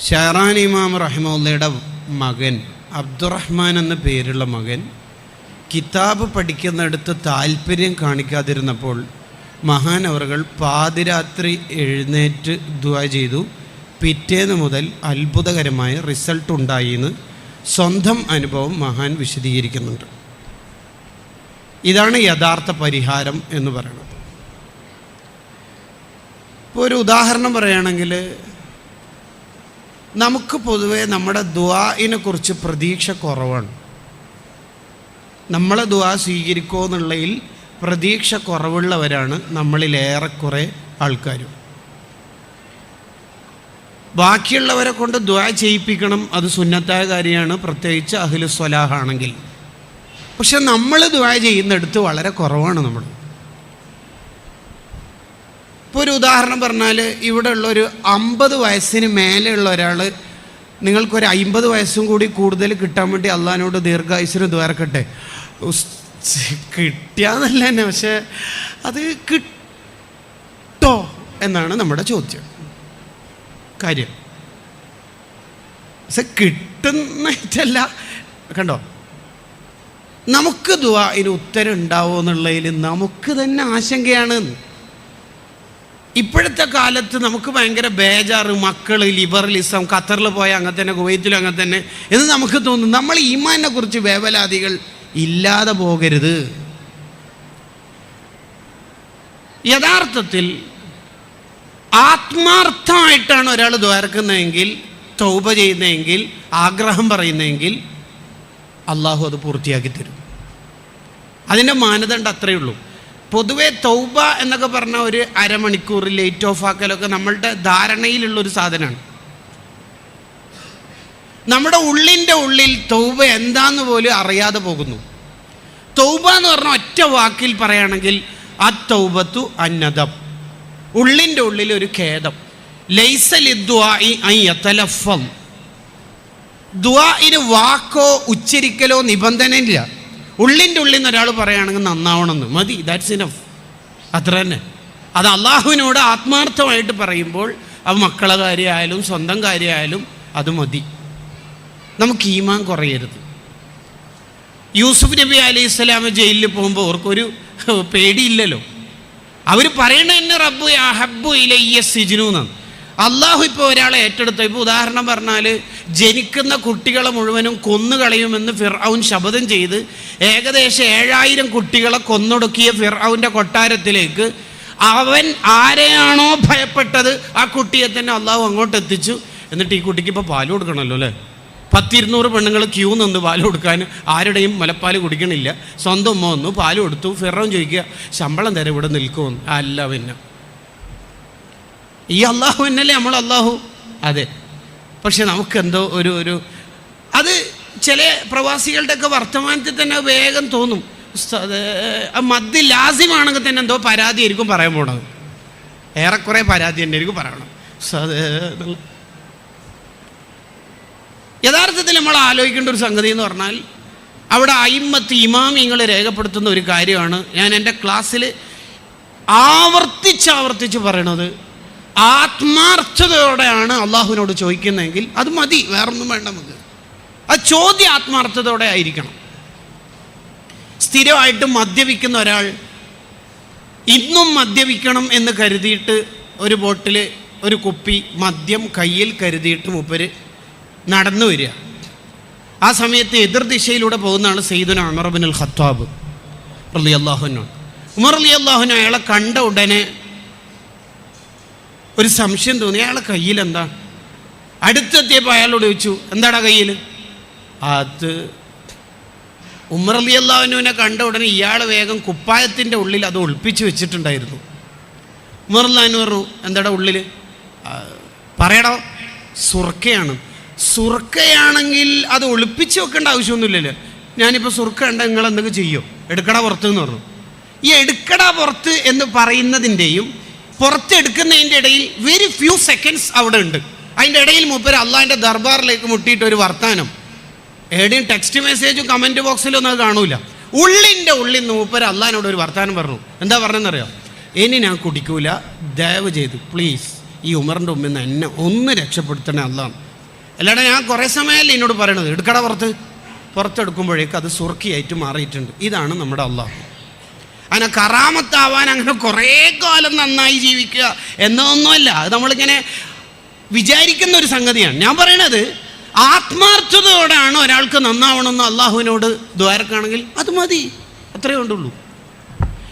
ഷെഹറാൻ ഇമാം റഹിമുള്ളയുടെ മകൻ അബ്ദുറഹ്മാൻ എന്ന പേരുള്ള മകൻ കിതാബ് പഠിക്കുന്നിടത്ത് താല്പര്യം കാണിക്കാതിരുന്നപ്പോൾ മഹാനവറുകൾ പാതിരാത്രി എഴുന്നേറ്റ് ദുആ ചെയ്തു. പിറ്റേന്ന് മുതൽ അത്ഭുതകരമായ റിസൾട്ട് ഉണ്ടായി എന്ന് സ്വന്തം അനുഭവം മഹാൻ വിശദീകരിക്കുന്നുണ്ട്. ഇതാണ് യഥാർത്ഥ പരിഹാരം എന്ന് പറയുന്നത്. ഇപ്പോൾ ഒരു ഉദാഹരണം പറയുകയാണെങ്കിൽ നമുക്ക് പൊതുവേ നമ്മുടെ ദ്വായിനെ കുറിച്ച് പ്രതീക്ഷ കുറവാണ്. നമ്മളെ ദ്വാ സ്വീകരിക്കുമോ എന്നുള്ളതിൽ പ്രതീക്ഷ കുറവുള്ളവരാണ് നമ്മളിലേറെക്കുറെ ആൾക്കാരും. ബാക്കിയുള്ളവരെ കൊണ്ട് ദ്വാ ചെയ്യിപ്പിക്കണം അത് സുന്നത്തായ കാര്യമാണ് പ്രത്യേകിച്ച് അഖിലുസ്വലാഹാണെങ്കിൽ പക്ഷെ നമ്മൾ ദ്വാ ചെയ്യുന്നിടത്ത് വളരെ കുറവാണ് നമ്മൾ ഇപ്പോൾ ഒരു ഉദാഹരണം പറഞ്ഞാൽ ഇവിടെ ഉള്ള ഒരു അമ്പത് വയസ്സിന് മേലെയുള്ള ഒരാൾ നിങ്ങൾക്കൊരു അമ്പത് വയസ്സും കൂടി കൂടുതൽ കിട്ടാൻ വേണ്ടി അള്ളഹാനോട് ദീർഘായുസിന് ദ്വാരക്കട്ടെ. കിട്ടിയാന്നല്ല തന്നെ പക്ഷേ അത് കിട്ടോ എന്നാണ് നമ്മുടെ ചോദ്യം. കാര്യം. പക്ഷെ കിട്ടുന്നിട്ടല്ല കണ്ടോ? നമുക്ക് ദുവാ ഇതിന് ഉത്തരം ഉണ്ടാവുമോ എന്നുള്ളതിൽ നമുക്ക് തന്നെ ആശങ്കയാണ്. ഇപ്പോഴത്തെ കാലത്ത് നമുക്ക് ഭയങ്കര ബേജാറ് മക്കൾ ലിബറലിസം ഖത്തറിൽ പോയ അങ്ങനെ തന്നെ കുവൈത്തിലും അങ്ങനെ തന്നെ എന്ന് നമുക്ക് തോന്നും. നമ്മൾ ഈമാനെ കുറിച്ച് വേവലാതികൾ ഇല്ലാതെ പോകരുത്. യഥാർത്ഥത്തിൽ ആത്മാർത്ഥമായിട്ടാണ് ഒരാൾ ദ്വാരക്കുന്നതെങ്കിൽ തൗപ ചെയ്യുന്നതെങ്കിൽ ആഗ്രഹം പറയുന്നതെങ്കിൽ അള്ളാഹു അത് പൂർത്തിയാക്കി തരും. അതിന്റെ മാനദണ്ഡം അത്രയേ ഉള്ളൂ. പൊതുവേ തൗബ എന്നൊക്കെ പറഞ്ഞ ഒരു അരമണിക്കൂർ ലേറ്റ് ഓഫ് ആക്കലൊക്കെ നമ്മളുടെ ധാരണയിലുള്ളൊരു സാധനമാണ് നമ്മുടെ ഉള്ളിന്റെ ഉള്ളിൽ തൗബ എന്താന്ന് പോലും അറിയാതെ പോകുന്നു. തൗബ എന്ന് പറഞ്ഞ ഒറ്റ വാക്കിൽ പറയുകയാണെങ്കിൽ ആ തൗബത്തു അന്നദം. ഉള്ളിന്റെ ഉള്ളിൽ ഒരു ഖേദം. ലൈസലിദ്വാഇ ദ്വാഇന് വാക്കോ ഉച്ചരിക്കലോ നിബന്ധനയില്ല. ഉള്ളിന്റെ ഉള്ളിൽ നിന്ന് ഒരാൾ പറയുകയാണെങ്കിൽ നന്നാവണമെന്ന്. മതി ദാറ്റ്സ് ഇനഫ് അത്ര തന്നെ. അത് അള്ളാഹുവിനോട് ആത്മാർത്ഥമായിട്ട് പറയുമ്പോൾ അത് മക്കളെ കാര്യമായാലും സ്വന്തം കാര്യമായാലും അത് മതി. നമുക്ക് ഈമാൻ കുറയരുത്. യൂസുഫ് നബി അലൈഹി ഇസ്ലാം ജയിലിൽ പോകുമ്പോൾ അവർക്കൊരു പേടിയില്ലല്ലോ. അവർ പറയണ തന്നെ റബ്ബു അഹബ്ബു ഇലയ്യ സിജിനു എന്നാണ് അള്ളാഹു ഇപ്പോൾ ഒരാളെ ഏറ്റെടുത്തു. ഇപ്പോൾ ഉദാഹരണം പറഞ്ഞാൽ ജനിക്കുന്ന കുട്ടികളെ മുഴുവനും കൊന്നുകളയുമെന്ന് ഫിർഔൻ ശപഥം ചെയ്ത് ഏകദേശം ഏഴായിരം കുട്ടികളെ കൊന്നൊടുക്കിയ ഫിർഔന്റെ കൊട്ടാരത്തിലേക്ക് അവൻ ആരെയാണോ ഭയപ്പെട്ടത് ആ കുട്ടിയെ തന്നെ അള്ളാഹു അങ്ങോട്ട് എത്തിച്ചു. എന്നിട്ട് ഈ കുട്ടിക്ക് ഇപ്പോൾ പാൽ കൊടുക്കണമല്ലോ അല്ലേ? പത്തിരുന്നൂറ് പെണ്ണുങ്ങൾ ക്യൂ നിന്ന് പാൽ കൊടുക്കാൻ ആരുടെയും മുലപ്പാൽ കുടിക്കണില്ല. സ്വന്തം ഉമ്മ വന്നു പാൽ കൊടുത്തു. ഫിറോൻ ചോദിക്കുക ശമ്പളം തരാം ഇവിടെ നിൽക്കുമെന്ന് അല്ല പിന്നെ. ഈ അള്ളാഹു എന്നല്ലേ നമ്മൾ അള്ളാഹു? അതെ. പക്ഷെ നമുക്കെന്തോ ഒരു ഒരു അത് ചില പ്രവാസികളുടെയൊക്കെ വർത്തമാനത്തിൽ തന്നെ വേഗം തോന്നും. മദ്യ ലാസിമാണെങ്കിൽ തന്നെ എന്തോ പരാതി ആയിരിക്കും പറയാൻ പോണത്. ഏറെക്കുറെ പരാതി തന്നെ ആയിരിക്കും പറയണം. യഥാർത്ഥത്തിൽ നമ്മൾ ആലോചിക്കേണ്ട ഒരു സംഗതി എന്ന് പറഞ്ഞാൽ അവിടെ അയിമത്ത് ഇമാമിങ്ങൾ രേഖപ്പെടുത്തുന്ന ഒരു കാര്യമാണ്. ഞാൻ എന്റെ ക്ലാസ്സിൽ ആവർത്തിച്ച് ആവർത്തിച്ച് പറയണത് ആത്മാർത്ഥതയോടെയാണ് അള്ളാഹുവിനോട് ചോദിക്കുന്നതെങ്കിൽ അത് മതി വേറൊന്നും വേണ്ട നമുക്ക്. ആ ചോദ്യം ആത്മാർത്ഥതയോടെ ആയിരിക്കണം. സ്ഥിരമായിട്ട് മദ്യപിക്കുന്ന ഒരാൾ ഇന്നും മദ്യപിക്കണം എന്ന് കരുതിയിട്ട് ഒരു ബോട്ടിൽ ഒരു കുപ്പി മദ്യം കയ്യിൽ കരുതിയിട്ട് മുപ്പര് നടന്നു വരിക. ആ സമയത്ത് എതിർദിശയിലൂടെ പോകുന്നതാണ് സെയ്ദുന അമർബിൻ അൽ ഖത്താബ് റലി അള്ളാഹുനോ ഉമർ അലി അള്ളാഹുന അയാളെ കണ്ട ഉടനെ ഒരു സംശയം തോന്നി. അയാളെ കയ്യിൽ എന്താ? അടുത്തെത്തിയപ്പോൾ അയാളോട് ചോദിച്ചു എന്താടാ കയ്യിൽ? അത് ഉമർ അലി അള്ളാഹുനുവിനെ കണ്ട ഉടനെ ഇയാൾ വേഗം കുപ്പായത്തിന്റെ ഉള്ളിൽ അത് ഒളിപ്പിച്ച് വെച്ചിട്ടുണ്ടായിരുന്നു. ഉമർ പറഞ്ഞു എന്താടാ ഉള്ളിൽ പറയടോ സുർക്കയാണ്. സുർക്കയാണെങ്കിൽ അത് ഒളിപ്പിച്ച് വെക്കേണ്ട ആവശ്യമൊന്നുമില്ലല്ലോ. ഞാനിപ്പോൾ സുർക്ക കണ്ട നിങ്ങൾ എന്തൊക്കെ ചെയ്യോ? എടുക്കട പുറത്ത് എന്ന് പറഞ്ഞു. ഈ എടുക്കട പുറത്ത് എന്ന് പറയുന്നതിന്റെയും പുറത്ത് എടുക്കുന്നതിന്റെ ഇടയിൽ വെരി ഫ്യൂ സെക്കൻഡ്സ് അവിടെ ഉണ്ട്. അതിന്റെ ഇടയിൽ മൂപ്പര് അള്ളാഹിന്റെ ദർബാറിലേക്ക് മുട്ടിയിട്ട് ഒരു വർത്താനം. എവിടെയും ടെക്സ്റ്റ് മെസ്സേജും കമന്റ് ബോക്സിലും ഒന്നും അത് കാണൂല. ഉള്ളിന്റെ ഉള്ളിൽ നിന്ന് മൂപ്പര് അള്ളാഹിനോട് ഒരു വർത്താനം പറഞ്ഞു. എന്താ പറഞ്ഞെന്നറിയോ ഇനി ഞാൻ കുടിക്കൂല. ദയവ് ചെയ്ത് പ്ലീസ് ഈ ഉമറിന്റെ മുമ്പിൽ നിന്ന് എന്നെ ഒന്ന് രക്ഷപ്പെടുത്തണേ അള്ളാഹ്. അല്ലാതെ ഞാൻ കുറേ സമയമല്ലേ എന്നോട് പറയണത്. എടുക്കട പുറത്ത്. പുറത്തെടുക്കുമ്പോഴേക്ക് അത് സുർക്കിയായിട്ട് മാറിയിട്ടുണ്ട്. ഇതാണ് നമ്മുടെ അള്ളാഹു. അങ്ങനെ കറാമത്താവാൻ അങ്ങനെ കുറേ കാലം നന്നായി ജീവിക്കുക എന്നതൊന്നുമല്ല. അത് നമ്മളിങ്ങനെ വിചാരിക്കുന്ന ഒരു സംഗതിയാണ്. ഞാൻ പറയണത് ആത്മാർത്ഥതയോടാണ് ഒരാൾക്ക് നന്നാവണമെന്ന് അള്ളാഹുവിനോട് ദ്വാരക്കാണെങ്കിൽ അത് മതി. അത്രയേ ഉണ്ടുള്ളൂ.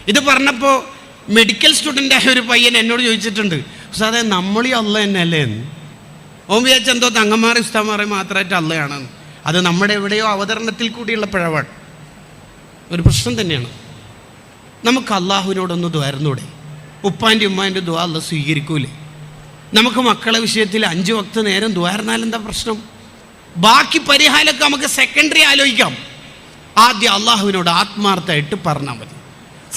ഇത് പറഞ്ഞപ്പോൾ മെഡിക്കൽ സ്റ്റുഡന്റായ ഒരു പയ്യൻ എന്നോട് ചോദിച്ചിട്ടുണ്ട് സാറേ നമ്മളീ അല്ല തന്നെ അല്ലേ എന്ന്? ഓം വിചാരിച്ച എന്തോ തങ്ങന്മാരെ ഉസ്താമാരെ മാത്രമായിട്ട് അല്ലയാണെന്ന് അത് നമ്മുടെ എവിടെയോ അവതരണത്തിൽ കൂടിയുള്ള പിഴവാണ്. ഒരു പ്രശ്നം തന്നെയാണ്. നമുക്ക് അള്ളാഹുവിനോടൊന്ന് ദ്വാരുന്നൂടെ ഉപ്പാന്റെ ഉമ്മാന്റെ ദ്വാ അല്ല സ്വീകരിക്കൂലേ? നമുക്ക് മക്കളെ വിഷയത്തിൽ അഞ്ച് വക്ത നേരം ദ്വാരുന്നാൽ എന്താ പ്രശ്നം? ബാക്കി പരിഹാരമൊക്കെ നമുക്ക് സെക്കൻഡറി ആലോചിക്കാം. ആദ്യം അള്ളാഹുവിനോട് ആത്മാർത്ഥമായിട്ട് പറഞ്ഞാൽ മതി.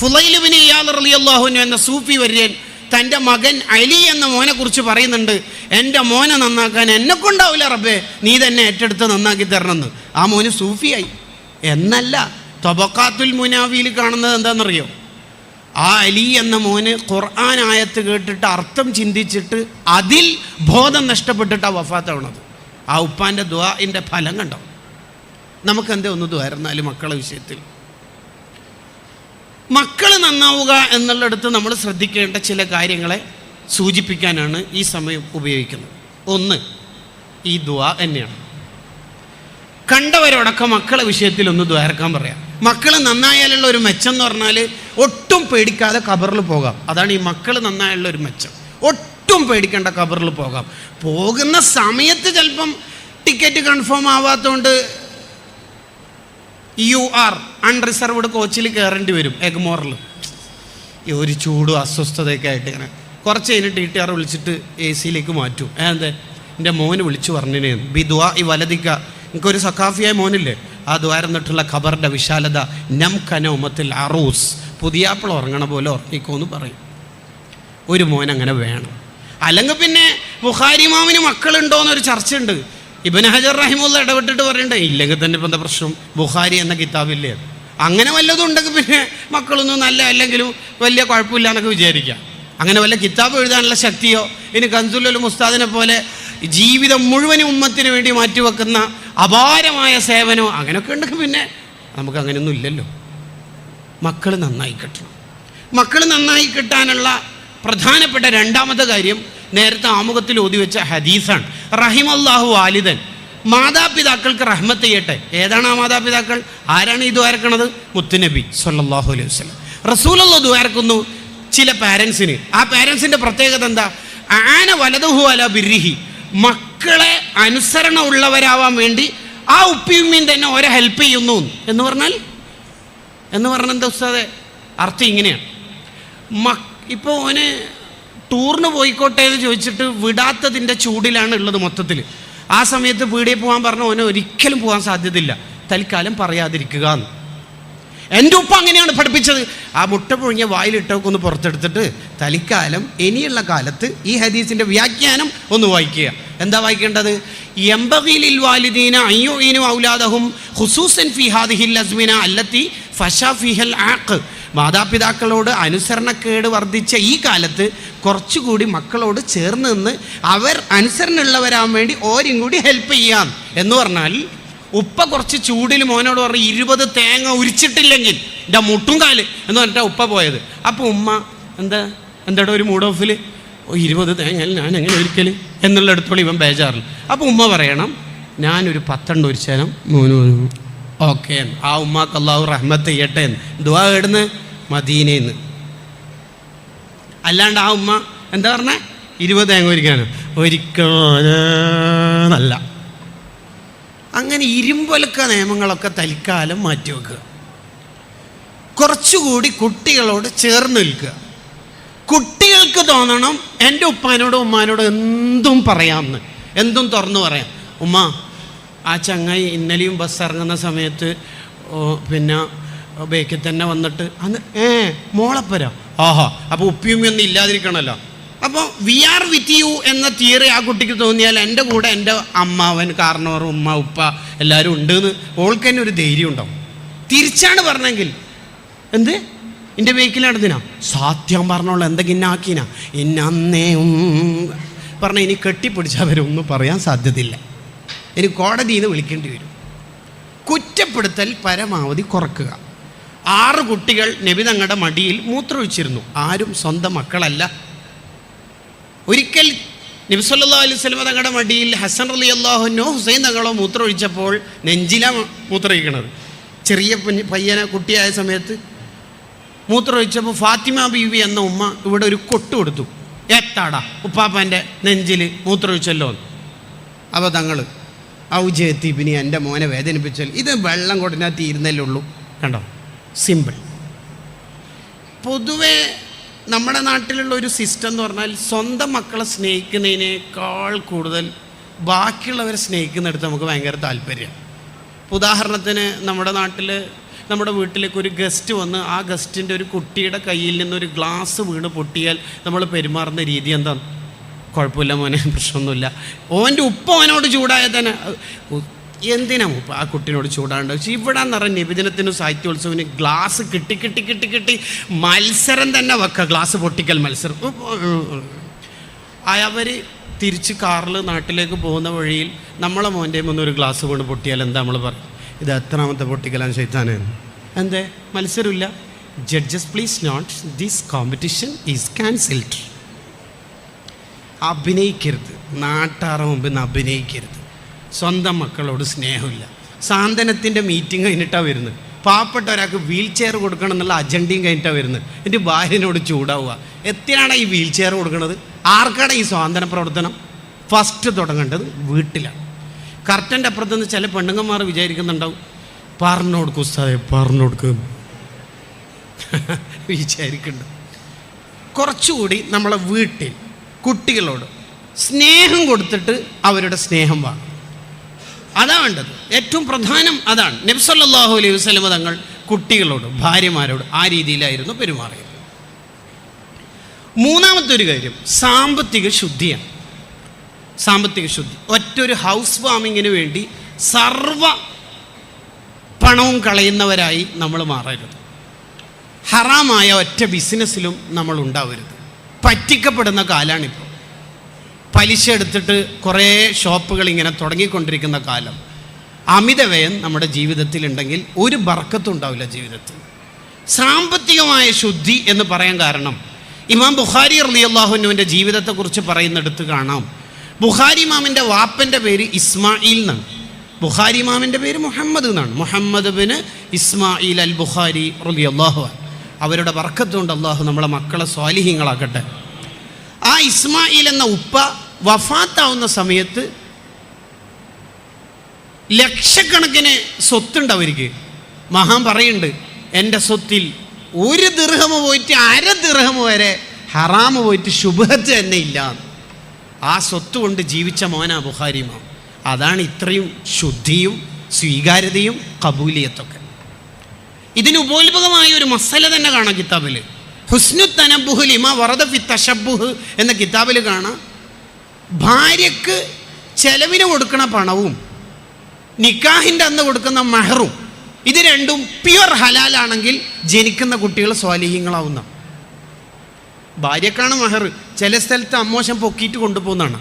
ഫുലൈലുവിന് ഇയാൾ അലി അള്ളാഹുവിനു എന്ന സൂഫി വര്യൻ തന്റെ മകൻ അലി എന്ന മോനെ കുറിച്ച് പറയുന്നുണ്ട്. എന്റെ മോനെ നന്നാക്കാൻ എന്നെ കൊണ്ടാവില്ല റബ്ബേ. നീ തന്നെ ഏറ്റെടുത്ത് നന്നാക്കി തരണമെന്ന്. ആ മോന് സൂഫിയായി. എന്നല്ല. തൊബക്കാത്തുൽ മുനാവിയിൽ കാണുന്നത് എന്താണെന്നറിയോ? ആ അലി എന്ന മോന് ഖുർആൻ ആയത്ത് കേട്ടിട്ട് അർത്ഥം ചിന്തിച്ചിട്ട് അതിൽ ബോധം നഷ്ടപ്പെട്ടിട്ടാണ് വഫാത്താവണത്. ആ ഉപ്പാന്റെ ദ്വാന്റെ ഫലം കണ്ടോ? നമുക്ക് എന്തേ ഒന്ന് ദ്വാരുന്നാലും മക്കളെ വിഷയത്തിൽ? മക്കൾ നന്നാവുക എന്നുള്ളിടത്ത് നമ്മൾ ശ്രദ്ധിക്കേണ്ട ചില കാര്യങ്ങളെ സൂചിപ്പിക്കാനാണ് ഈ സമയം ഉപയോഗിക്കുന്നത്. ഒന്ന് ഈ ദ്വാ തന്നെയാണ്. കണ്ടവരോടൊക്കെ മക്കളെ വിഷയത്തിൽ ഒന്ന് ദ്വാരക്കാൻ പറയാം. മക്കൾ നന്നായാലുള്ള ഒരു മെച്ചം എന്ന് പറഞ്ഞാൽ ഒട്ടും പേടിക്കാതെ കബറിൽ പോകാം. അതാണ് ഈ മക്കൾ നന്നായുള്ള ഒരു മെച്ചം. ഒട്ടും പേടിക്കേണ്ട കബറിൽ പോകാം. പോകുന്ന സമയത്ത് ചിലപ്പം ടിക്കറ്റ് കൺഫേം ആവാത്തതുകൊണ്ട് യു ആർ അൺറിസർവ്ഡ് കോച്ചിൽ കയറേണ്ടി വരും എഗ്മോറിൽ ഒരു ചൂടും അസ്വസ്ഥതയൊക്കെ ആയിട്ട് ഇങ്ങനെ കുറച്ച് കഴിഞ്ഞിട്ട് ടി ടി ആർ വിളിച്ചിട്ട് എ സിയിലേക്ക് മാറ്റും. ഏതെ എന്റെ മോന് വിളിച്ചു പറഞ്ഞിനെ ബി ദ്വാ ഈ വലതിക്ക എനിക്കൊരു സഖാഫിയായ മോനില്ലേ? ആ ദ്വാരന്നിട്ടുള്ള ഖബറിന്റെ വിശാലത നം കനോമത്തിൽ അറൂസ്. പുതിയാപ്പിള ഉറങ്ങണ പോലെ ഉറങ്ങിക്കോന്ന് പറയും. ഒരു മോൻ അങ്ങനെ വേണം. അല്ലെങ്കിൽ പിന്നെ ബുഖാരി മാമിന് മക്കളുണ്ടോയെന്നൊരു ചർച്ചയുണ്ട്. ഇബൻ ഹജർ റഹിമുള്ള ഇടപെട്ടിട്ട് പറയണ്ടേ ഇല്ലെങ്കിൽ തന്നെ ഇപ്പം എന്താ പ്രശ്നം? ബുഹാരി എന്ന കിതാബില്ലേ അങ്ങനെ വല്ലതും ഉണ്ടെങ്കിൽ പിന്നെ മക്കളൊന്നും നല്ല അല്ലെങ്കിലും വലിയ കുഴപ്പമില്ല എന്നൊക്കെ വിചാരിക്കാം. അങ്ങനെ വല്ല കിതാബ് എഴുതാനുള്ള ശക്തിയോ? ഇനി കൻസുലുൽ മുസ്താദിനെ പോലെ ജീവിതം മുഴുവനും ഉമ്മത്തിന് വേണ്ടി മാറ്റിവെക്കുന്ന അപാരമായ സേവനവും അങ്ങനെയൊക്കെ ഉണ്ടെങ്കിൽ പിന്നെ. നമുക്ക് അങ്ങനെയൊന്നും ഇല്ലല്ലോ. മക്കൾ നന്നായി കിട്ടണം. മക്കൾ നന്നായി കിട്ടാനുള്ള പ്രധാനപ്പെട്ട രണ്ടാമത്തെ കാര്യം നേരത്തെ ആമുഖത്തിൽ ഓതി വെച്ച ഹദീസാണ്. റഹിമല്ലാഹു വാലിദൻ മാതാപിതാക്കൾക്ക് റഹ്മത്ത് ചെയ്യട്ടെ. ഏതാണ് ആ മാതാപിതാക്കൾ? ആരാണ് ഈ ദ്വാരക്കണത്? മുത്തുനബി സല്ലാഹു അലൈഹി വസല്ലം. റസൂലുള്ള ദ്വാരക്കുന്നു ചില പാരൻസിന് ആ പാരൻസിന്റെ പ്രത്യേകത എന്താ? ആന വലതുഹു അല ബിരിഹി. മക്കളെ അനുസരണ ഉള്ളവരാവാൻ വേണ്ടി ആ ഉപ്പിയുമ്മയും തന്നെ ഓരെ ഹെൽപ്പ് ചെയ്യുന്നു. എന്ന് പറഞ്ഞാൽ? എന്ന് പറഞ്ഞ എന്താ ഉസ്താദെ? അർത്ഥം ഇങ്ങനെയാണ്. മക് ഇപ്പോൾ ഓന് ടൂറിന് പോയിക്കോട്ടെ എന്ന് ചോദിച്ചിട്ട് വിടാത്തതിന്റെ ചൂടിലാണ് ഉള്ളത് മൊത്തത്തിൽ ആ സമയത്ത് പീടിയെ പോകാൻ പറഞ്ഞ ഓന് ഒരിക്കലും പോകാൻ സാധ്യതയില്ല. തൽക്കാലം പറയാതിരിക്കുക എന്ന്. എന്റെ ഉപ്പ അങ്ങനെയാണ് പഠിപ്പിച്ചത്. ആ മുട്ട പുഴുങ്ങിയ വായിലിട്ടൊക്കെ ഒന്ന് പുറത്തെടുത്തിട്ട് തലിക്കാലം ഇനിയുള്ള കാലത്ത് ഈ ഹദീസിന്റെ വ്യാഖ്യാനം ഒന്ന് വായിക്കുക. എന്താ വായിക്കേണ്ടത്? എംബഗീലിൽ വാലിദീന അയ്യോയിനും ഔലാദഹും ഹുസൂസൻ ഫി ഹാദിഹിൽ അസ്മിന അല്ലത്തി ഫഷ ഫിഹൽ ആക്ക് മാതാപിതാക്കളോട് അനുസരണക്കേട് വർദ്ധിച്ച ഈ കാലത്ത് കുറച്ചുകൂടി മക്കളോട് ചേർന്ന് നിന്ന് അവർ അനുസരണമുള്ളവരാൻ വേണ്ടി ഓരും കൂടി ഹെൽപ്പ് ചെയ്യാം എന്ന് പറഞ്ഞാൽ ഉപ്പ കുറച്ച് ചൂടിൽ മോനോട് പറഞ്ഞു ഇരുപത് തേങ്ങ ഉരിച്ചിട്ടില്ലെങ്കിൽ എന്റെ മുട്ടും കാൽ. എന്ന് പറഞ്ഞിട്ടാ ഉപ്പ പോയത്. അപ്പോൾ ഉമ്മ എന്താ? എന്താടോ ഒരു മൂഡ് ഓഫിൽ ഓ ഇരുപത് തേങ്ങ ഞാൻ എങ്ങനെ ഒരിക്കൽ എന്നുള്ള അടുത്തോളം ഇവൻ ബേജാറിൽ. അപ്പോൾ ഉമ്മ പറയണം ഞാനൊരു പത്തെണ്ണം ഒരിച്ചാലും മോന് ഓക്കെ ആ ഉമ്മാക്ക് അള്ളാഹു റഹ്മത്ത് ചെയ്യട്ടെ എന്ന്. ദുവാ ഇടുന്ന് മദീനയെന്ന് അല്ലാണ്ട് ആ ഉമ്മ എന്താ പറഞ്ഞേ? ഇരുപത് തേങ്ങ ഒരിക്കാനോ ഒരിക്കലല്ല അങ്ങനെ ഇരുമ്പൊലക്ക നിയമങ്ങളൊക്കെ തൽക്കാലം മാറ്റിവെക്കുക കുറച്ചുകൂടി കുട്ടികളോട് ചേർന്ന് നിൽക്കുക. കുട്ടികൾക്ക് തോന്നണം എന്റെ ഉപ്പാനോടും ഉമ്മാനോടും എന്തും പറയാമെന്ന്. എന്തും തുറന്നു പറയാം. ഉമ്മ ആ ചങ്ങായി ഇന്നലെയും ബസ് ഇറങ്ങുന്ന സമയത്ത് പിന്നെ ബേക്കിൽ തന്നെ വന്നിട്ട് അന്ന് ഏ മോളപ്പര ആഹാ അപ്പോൾ ഉപ്പിയുമ്മയൊന്നും ഇല്ലാതിരിക്കണമല്ലോ അപ്പോൾ വി ആർ വിത്ത് യു എന്ന തിയറി ആ കുട്ടിക്ക് തോന്നിയാൽ എന്റെ കൂടെ എന്റെ അമ്മാവൻ കാരണവർ ഉമ്മ ഉപ്പ എല്ലാവരും ഉണ്ട് എന്ന് ഓൾക്ക് തന്നെ ഒരു ധൈര്യം ഉണ്ടാവും. തിരിച്ചാണ് പറഞ്ഞെങ്കിൽ എന്ത്? എന്റെ ബേക്കിൽ നടന്നിനാ? സാത്യം പറഞ്ഞോളൂ എന്തെങ്കിലും ആക്കിനാ? എന്നേ പറഞ്ഞ ഇനി കെട്ടിപ്പിടിച്ചവരൊന്നും പറയാൻ സാധ്യതയില്ല. ഇനി കോടതിയിൽ നിന്ന് വിളിക്കേണ്ടി വരും. കുറ്റപ്പെടുത്തൽ പരമാവധി കുറക്കുക. ആറ് കുട്ടികൾ നബി തങ്ങളുടെ മടിയിൽ മൂത്രമൊഴിച്ചിരുന്നു. ആരും സ്വന്തം മക്കളല്ല. ഒരിക്കൽ നബി സല്ലല്ലാഹു അലൈഹി സ്വലമ തങ്ങളുടെ മടിയിൽ ഹസൻ അലി അള്ളാഹുനോ ഹുസൈൻ തങ്ങളോ മൂത്രമൊഴിച്ചപ്പോൾ നെഞ്ചില മൂത്രമൊഴിക്കണത്. ചെറിയ പയ്യനെ കുട്ടിയായ സമയത്ത് മൂത്രമൊഴിച്ചപ്പോൾ ഫാത്തിമ ബീവി എന്ന ഉമ്മ ഇവിടെ ഒരു കൊട്ട് കൊടുത്തു. എത്താടാ ഉപ്പാപ്പന്റെ നെഞ്ചിൽ മൂത്രമൊഴിച്ചല്ലോ. അപ്പോൾ തങ്ങൾ ഔജയത്തി പിന്നെ എന്റെ മോനെ വേദനിപ്പിച്ചാൽ ഇത് വെള്ളം കൊടുത്താൽ തീരുന്നല്ലേ ഉള്ളൂ. കണ്ടോ? സിമ്പിൾ. പൊതുവേ നമ്മുടെ നാട്ടിലുള്ള ഒരു സിസ്റ്റം എന്ന് പറഞ്ഞാൽ സ്വന്തം മക്കളെ സ്നേഹിക്കുന്നതിനേക്കാൾ കൂടുതൽ ബാക്കിയുള്ളവരെ സ്നേഹിക്കുന്നിടത്ത് നമുക്ക് ഭയങ്കര താല്പര്യം. ഉദാഹരണത്തിന് നമ്മുടെ നാട്ടിൽ നമ്മുടെ വീട്ടിലേക്ക് ഒരു ഗസ്റ്റ് വന്ന് ആ ഗസ്റ്റിന്റെ ഒരു കുട്ടിയുടെ കയ്യിൽ നിന്നൊരു ഗ്ലാസ് വീണ് പൊട്ടിയാൽ നമ്മൾ പെരുമാറുന്ന രീതി എന്താണ്? കുഴപ്പമില്ല മോനെ പ്രശ്നമൊന്നുമില്ല. ഓന്റെ ഉപ്പ അവനോട് ചൂടായാൽ തന്നെ എന്തിനാ ഉപ്പ ആ കുട്ടീനോട് ചൂടാണ്ട്? പക്ഷേ ഇവിടെ എന്ന് പറഞ്ഞ നിബിധനത്തിനും സാഹിത്യോത്സവത്തിന് ഗ്ലാസ് കിട്ടി കിട്ടി കിട്ടി കിട്ടി. മത്സരം തന്നെ വെക്കുക ഗ്ലാസ് പൊട്ടിക്കൽ മത്സരം. അവർ തിരിച്ച് കാറിൽ നാട്ടിലേക്ക് പോകുന്ന വഴിയിൽ നമ്മളെ മോന്റെ മുന്നേ ഒരു ഗ്ലാസ് കൊണ്ട് പൊട്ടിയാൽ എന്താ നമ്മൾ പറയും ഇത് എത്രാമത്തെ പൊട്ടിക്കലാണ് ശൈത്താനെ? എന്തേ? മത്സരമില്ല. Judges please note this competition is cancelled അഭിനയിക്കരുത്. നാട്ടാറ മുമ്പിൽ നിന്ന് അഭിനയിക്കരുത്. സ്വന്തം മക്കളോട് സ്നേഹമില്ല. സാന്ത്വനത്തിന്റെ മീറ്റിംഗ് കഴിഞ്ഞിട്ടാണ് വരുന്നത്. പാവപ്പെട്ട ഒരാൾക്ക് വീൽ ചെയർ കൊടുക്കണം എന്നുള്ള അജണ്ടയും കഴിഞ്ഞിട്ടാണ് വരുന്നത്. എന്റെ ഭാര്യനോട് ചൂടാവുക. എത്രയാണ് ഈ വീൽ ചെയർ കൊടുക്കുന്നത് ആർക്കാണ് ഈ സ്വാതന്ത്ര്യ പ്രവർത്തനം? ഫസ്റ്റ് തുടങ്ങേണ്ടത് വീട്ടിലാണ് കർട്ടന്റെ അപ്പുറത്തുനിന്ന് ചില പെണ്ണുങ്ങന്മാർ വിചാരിക്കുന്നുണ്ടാവും. പറഞ്ഞു കൊടുക്കും ഉസ്താദെ പറഞ്ഞു കൊടുക്കും വിചാരിക്കുന്നുണ്ട്. കുറച്ചുകൂടി നമ്മളെ വീട്ടിൽ കുട്ടികളോട് സ്നേഹം കൊടുത്തിട്ട് അവരുടെ സ്നേഹം വാങ്ങും അതാ വേണ്ടത്. ഏറ്റവും പ്രധാനം അതാണ്. നബ്സല്ലാഹു അലൈഹി വസ്ലമ തങ്ങൾ കുട്ടികളോട് ഭാര്യമാരോട് ആ രീതിയിലായിരുന്നു പെരുമാറിയത്. മൂന്നാമത്തെ ഒരു കാര്യം സാമ്പത്തിക ശുദ്ധിയാണ്. സാമ്പത്തിക ശുദ്ധി. ഒറ്റൊരു ഹൗസ് വാമിങ്ങിന് വേണ്ടി സർവ പണവും കളയുന്നവരായി നമ്മൾ മാറരുത്. ഹറാമായ ഒറ്റ ബിസിനസ്സിലും നമ്മൾ ഉണ്ടാവരുത്. പറ്റിക്കപ്പെടുന്ന കാലാണിപ്പോൾ പലിശ എടുത്തിട്ട് കുറേ ഷോപ്പുകൾ ഇങ്ങനെ തുടങ്ങിക്കൊണ്ടിരിക്കുന്ന കാലം. അമിതവ്യയം നമ്മുടെ ജീവിതത്തിൽ ഉണ്ടെങ്കിൽ ഒരു ബർക്കത്തും ഉണ്ടാവില്ല ജീവിതത്തിൽ. സാമ്പത്തികമായ ശുദ്ധി എന്ന് പറയാൻ കാരണം ഇമാം ബുഖാരി അലി അള്ളാഹുനുവിന്റെ ജീവിതത്തെക്കുറിച്ച് പറയുന്നിടത്ത് കാണാം. ബുഖാരി ഇമാമിന്റെ വാപ്പന്റെ പേര് ഇസ്മായിൽ എന്നാണ് ബുഖാരി ഇമാമിന്റെ പേര് മുഹമ്മദ് എന്നാണ് Muhammad bin Ismail al Bukhari റലി അള്ളാഹു അവരുടെ വർക്കത്തുകൊണ്ട് അള്ളാഹു നമ്മളെ മക്കളെ സ്വാലിഹ്യങ്ങളാക്കട്ടെ ആ ഇസ്മായിൽ എന്ന ഉപ്പ വഫാത്താവുന്ന സമയത്ത് ലക്ഷക്കണക്കിന് സ്വത്തുണ്ട് അവർക്ക് മഹാൻ പറയുന്നുണ്ട് എന്റെ സ്വത്തിൽ ഒരു ദീർഘമ പോയിട്ട് അര ദീർഘമ വരെ ഹറാമ് പോയിട്ട് ശുഭത്ത് തന്നെ ഇല്ല. ആ സ്വത്ത് കൊണ്ട് ജീവിച്ച മോനാ ബുഹാരിമാം അതാണ് ഇത്രയും ശുദ്ധിയും സ്വീകാര്യതയും കബൂലിയത്തൊക്കെ. ഇതിന് ഉപോത്ഭകമായ ഒരു മസല തന്നെ കാണാം കിതാബിൽ ഹുസ്നു തനബുഹു ലിമ വറദ ഫി തശബുഹ് എന്ന കിതാബിൽ കാണാം. ഭാര്യക്ക് ചെലവിന് കൊടുക്കുന്ന പണവും നിക്കാഹിന്റെ അന്ന് കൊടുക്കുന്ന മെഹറും ഇത് രണ്ടും പ്യുവർ ഹലാലാണെങ്കിൽ ജനിക്കുന്ന കുട്ടികൾ സ്വാലിഹ്യങ്ങളാവുന്ന. ഭാര്യക്കാണ് മെഹർ ചില സ്ഥലത്ത് അമ്മോശം പൊക്കിയിട്ട് കൊണ്ടുപോകുന്നതാണ്.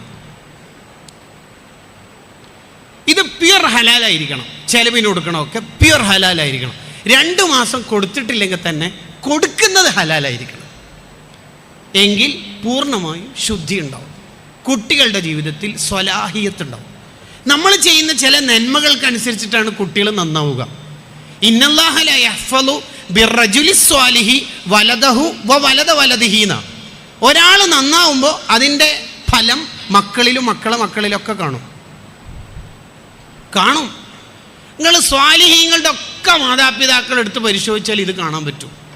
ഇത് പ്യുവർ ഹലാലായിരിക്കണം ചെലവിന് കൊടുക്കണമൊക്കെ പ്യുവർ ഹലാലായിരിക്കണം. രണ്ട് മാസം കൊടുത്തിട്ടില്ലെങ്കിൽ തന്നെ കൊടുക്കുന്നത് ഹലാലായിരിക്കണം. എങ്കിൽ പൂർണമായും ശുദ്ധി ഉണ്ടാവും. കുട്ടികളുടെ ജീവിതത്തിൽ സ്വലാഹിയത്തുണ്ടാവും നമ്മൾ ചെയ്യുന്ന ചില നന്മകൾക്കനുസരിച്ചിട്ടാണ് കുട്ടികൾ നന്നാവുക. ഇന്നല്ലാഹല യഹ്ഫലു ബിറജുലി സ്വാലിഹി വലദഹു വ വലദ വലദിഹീന ഒരാൾ നന്നാവുമ്പോൾ അതിന്റെ ഫലം മക്കളിലും മക്കളെ മക്കളിലൊക്കെ കാണും. കാണും. നിങ്ങൾ സ്വാലിഹീങ്ങളുടെ ഒക്കെ മാതാപിതാക്കൾ എടുത്ത് പരിശോധിച്ചാൽ ഇത് കാണാൻ പറ്റും.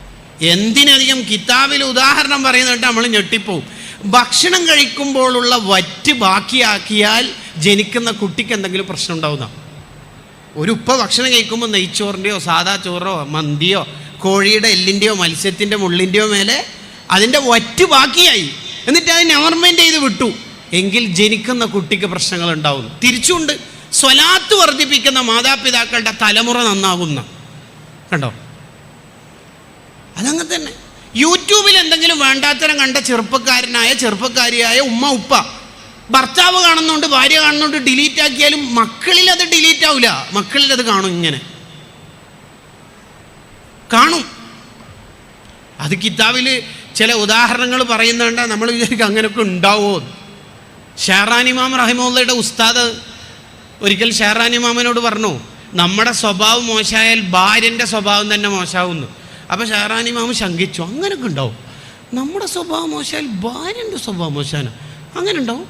എന്തിനധികം കിതാബിൽ ഉദാഹരണം പറയുന്നുണ്ട് നമ്മൾ ഞെട്ടിപ്പോവും ഭക്ഷണം കഴിക്കുമ്പോഴുള്ള വറ്റ് ബാക്കിയാക്കിയാൽ ജനിക്കുന്ന കുട്ടിക്ക് എന്തെങ്കിലും പ്രശ്നം ഉണ്ടാവുന്ന? ഒരു ഉപ്പ ഭക്ഷണം കഴിക്കുമ്പോൾ നെയ്ച്ചോറിന്റെയോ സാദാ ചോറോ മന്തിയോ കോഴിയുടെ എല്ലിന്റെയോ മത്സ്യത്തിന്റെ മുള്ളിന്റെയോ മേലെ അതിന്റെ വറ്റ് ബാക്കിയായി. എന്നിട്ട് അത് നെവർമെന്റ് ചെയ്ത് വിട്ടു. എങ്കിൽ ജനിക്കുന്ന കുട്ടിക്ക് പ്രശ്നങ്ങൾ ഉണ്ടാവും തിരിച്ചുകൊണ്ട് സ്വലാത്ത് വർദ്ധിപ്പിക്കുന്ന മാതാപിതാക്കളുടെ തലമുറ നന്നാകുന്ന. കണ്ടോ? അതങ്ങനെ തന്നെ. യൂട്യൂബിൽ എന്തെങ്കിലും വേണ്ടാത്തരം കണ്ട ചെറുപ്പക്കാരനായ ചെറുപ്പക്കാരിയായ ഉമ്മ ഉപ്പ ഭർത്താവ് കാണുന്നുണ്ട് ഭാര്യ കാണുന്നുണ്ട് ഡിലീറ്റ് ആക്കിയാലും മക്കളിൽ അത് ഡിലീറ്റ് ആവില്ല മക്കളിൽ അത് കാണും ഇങ്ങനെ. കാണും. അത് കിതാബിൽ ചില ഉദാഹരണങ്ങൾ പറയുന്നുണ്ട് നമ്മൾ വിചാരിക്കും അങ്ങനെയൊക്കെ ഉണ്ടാവുമോ ഷെഹറാൻ ഇമാം റഹിമുള്ളയുടെ ഉസ്താദ് ഒരിക്കൽ ഷെഹറാൻ ഇമാമിനോട് പറഞ്ഞു നമ്മുടെ സ്വഭാവം മോശമായാൽ ഭാര്യന്റെ സ്വഭാവം തന്നെ മോശമാവുന്നു. അപ്പോൾ ഷഹറാനി ഇമാം ശങ്കിച്ചു. അങ്ങനെയൊക്കെ ഉണ്ടാവും. നമ്മുടെ സ്വഭാവം മോശമായാൽ ഭാര്യന്റെ സ്വഭാവം മോശമാണ്? അങ്ങനെ ഉണ്ടാവും.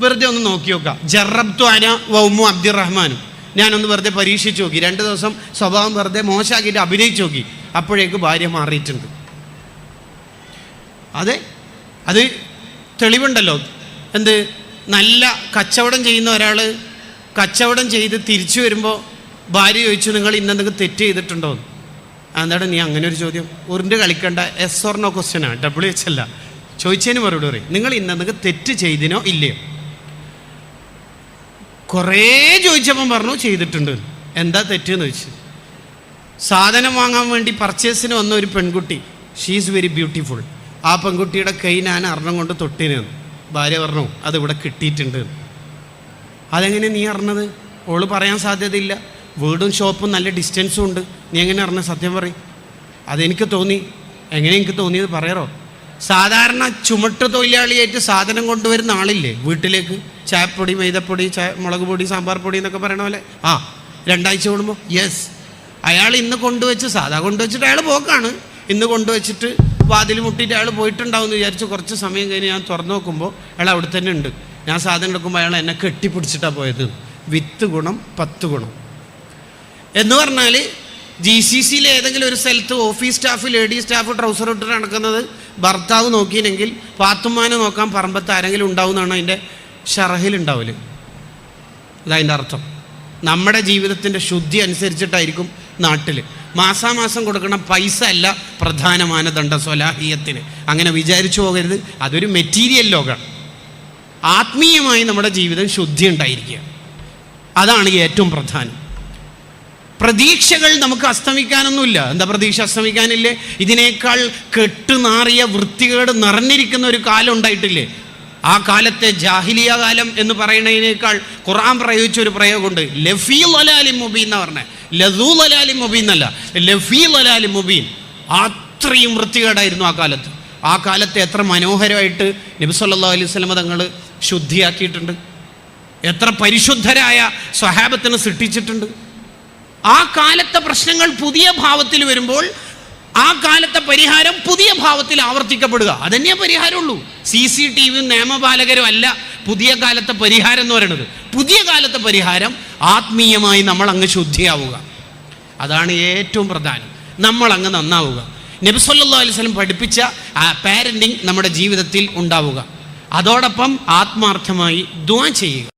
വെറുതെ ഒന്ന് നോക്കി നോക്കാം. ജറബ്തു അന വൗമു അബ്ദുറഹ്മാനും. ഞാനൊന്ന് വെറുതെ പരീക്ഷിച്ച് നോക്കി. രണ്ട് ദിവസം സ്വഭാവം വെറുതെ മോശമാക്കിയിട്ട് അഭിനയിച്ച് നോക്കി. അപ്പോഴേക്ക് ഭാര്യ മാറിയിട്ടുണ്ട്. അതെ? അത് തെളിവുണ്ടല്ലോ. എന്ത്? നല്ല കച്ചവടം ചെയ്യുന്ന ഒരാൾ കച്ചവടം ചെയ്ത് തിരിച്ചു വരുമ്പോൾ ഭാര്യ ചോദിച്ചു നിങ്ങൾ ഇന്നെന്തെങ്കിലും തെറ്റ് ചെയ്തിട്ടുണ്ടോ? എന്ന്. ആ, എന്താണ് നീ അങ്ങനെ ഒരു ചോദ്യം? ഒരുണ്ട് കളിക്കേണ്ട എസ് ഓർണോ ക്വസ്റ്റ്യനാണ് ഡബ്ല്യു എച്ച് അല്ല. ചോദിച്ചതിന് മറുപടി പറയും. നിങ്ങൾ ഇന്നെന്തെങ്കിലും തെറ്റ് ചെയ്തിനോ ഇല്ലയോ? കുറേ ചോദിച്ചപ്പം പറഞ്ഞു ചെയ്തിട്ടുണ്ട്. എന്താ തെറ്റ് എന്ന് ചോദിച്ചു? സാധനം വാങ്ങാൻ വേണ്ടി പർച്ചേസിന് വന്ന ഒരു പെൺകുട്ടി. ഷീസ് വെരി ബ്യൂട്ടിഫുൾ ആ പെൺകുട്ടിയുടെ കൈ ഞാൻ അറിഞ്ഞം കൊണ്ട് തൊട്ടിന് ഭാര്യ പറഞ്ഞു അതിവിടെ കിട്ടിയിട്ടുണ്ട്. അതെങ്ങനെ നീ അറിഞ്ഞത്? ഓൾ പറയാൻ സാധ്യതയില്ല. വീടും ഷോപ്പും നല്ല ഡിസ്റ്റൻസും ഉണ്ട്. നീ എങ്ങനെ അറിഞ്ഞ സത്യം പറയും. അതെനിക്ക് തോന്നി. എങ്ങനെ എനിക്ക് തോന്നിയത് പറയാറോ? സാധാരണ ചുമട്ട് തൊഴിലാളിയായിട്ട് സാധനം കൊണ്ടുവരുന്ന ആളില്ലേ വീട്ടിലേക്ക്? ചായപ്പൊടി മൈദപ്പൊടി ചായ മുളക് പൊടി സാമ്പാർ പൊടി എന്നൊക്കെ പറയണ പോലെ? ആ രണ്ടാഴ്ച കൂടുമ്പോൾ യെസ് അയാൾ ഇന്ന് കൊണ്ടുവച്ച് സാധാ കൊണ്ടുവച്ചിട്ട് അയാൾ പോക്കാണ്. ഇന്ന് കൊണ്ടുവച്ചിട്ട് വാതിൽ മുട്ടിയിട്ട് അയാൾ പോയിട്ടുണ്ടാവും എന്ന് വിചാരിച്ച് കുറച്ച് സമയം കഴിഞ്ഞ് ഞാൻ തുറന്നു നോക്കുമ്പോൾ അയാൾ അവിടെ തന്നെ ഉണ്ട്. ഞാൻ സാധനം എടുക്കുമ്പോൾ അയാൾ എന്നെ കെട്ടിപ്പിടിച്ചിട്ടാണ് പോയത്. വിത്ത് ഗുണം പത്ത് ഗുണം. എന്ന് പറഞ്ഞാൽ ജി സി സിയിലെ ഏതെങ്കിലും ഒരു സ്ഥലത്ത് office staff lady staff trouser ഇട്ട് നടക്കുന്നത് ഭർത്താവ് നോക്കിയില്ലെങ്കിൽ പാത്തുമ്മാനെ നോക്കാൻ പറമ്പത്ത് ആരെങ്കിലും ഉണ്ടാവുന്നതാണ് അതിന്റെ ഷറഹിലുണ്ടാവൽ അതതിന്റെ അർത്ഥം. നമ്മുടെ ജീവിതത്തിന്റെ ശുദ്ധി അനുസരിച്ചിട്ടായിരിക്കും നാട്ടിൽ മാസാമാസം കൊടുക്കണം പൈസ അല്ല പ്രധാന മാനദണ്ഡ സ്വലാഹീയത്തിന്. അങ്ങനെ വിചാരിച്ചു പോകരുത്. അതൊരു മെറ്റീരിയൽ ലോകമാണ് ആത്മീയമായി നമ്മുടെ ജീവിതം ശുദ്ധി ഉണ്ടായിരിക്കുക അതാണ് ഏറ്റവും പ്രധാനം. പ്രതീക്ഷകൾ നമുക്ക് അസ്തമിക്കാനൊന്നുമില്ല. എന്താ പ്രതീക്ഷ അസ്തമിക്കാനില്ലേ? ഇതിനേക്കാൾ കെട്ടുനാറിയ വൃത്തികേട് നിറഞ്ഞിരിക്കുന്ന ഒരു കാലം ഉണ്ടായിട്ടില്ലേ? ആ കാലത്തെ ജാഹിലിയ കാലം എന്ന് പറയുന്നതിനേക്കാൾ ഖുറാൻ പ്രയോഗിച്ച ഒരു പ്രയോഗമുണ്ട്. ലഫീ ലലാലി മുബീൻ എന്ന് പറഞ്ഞത് ലസൂ ലലാലി മുബീൻ എന്നല്ല. ലഫീ ലലാലി മുബീൻ. അത്രയും വൃത്തികേടായിരുന്നു ആ കാലത്ത്. ആ കാലത്തെ എത്ര മനോഹരമായിട്ട് നബി സല്ലല്ലാഹു അലൈഹി സ്വലമ തങ്ങൾ ശുദ്ധിയാക്കിയിട്ടുണ്ട്. എത്ര പരിശുദ്ധരായ സ്വഹാബത്തിന് സൃഷ്ടിച്ചിട്ടുണ്ട്. ആ കാലത്തെ പ്രശ്നങ്ങൾ പുതിയ ഭാവത്തിൽ വരുമ്പോൾ ആ കാലത്തെ പരിഹാരം പുതിയ ഭാവത്തിൽ ആവർത്തിക്കപ്പെടുക. അതന്നെയേ പരിഹാരമുള്ളൂ. സി സി ടി വിയും നിയമപാലകരും അല്ല പുതിയ കാലത്തെ പരിഹാരം എന്ന് പറയുന്നത് പുതിയ കാലത്തെ പരിഹാരം ആത്മീയമായി നമ്മൾ അങ്ങ് ശുദ്ധിയാവുക. അതാണ് ഏറ്റവും പ്രധാനം. നമ്മൾ അങ്ങ് നന്നാവുക നബിസല്ലാ അലൈഹി സ്വലം പഠിപ്പിച്ച പാരന്റിങ് നമ്മുടെ ജീവിതത്തിൽ ഉണ്ടാവുക. അതോടൊപ്പം ആത്മാർത്ഥമായി ദ്വാ ചെയ്യുക.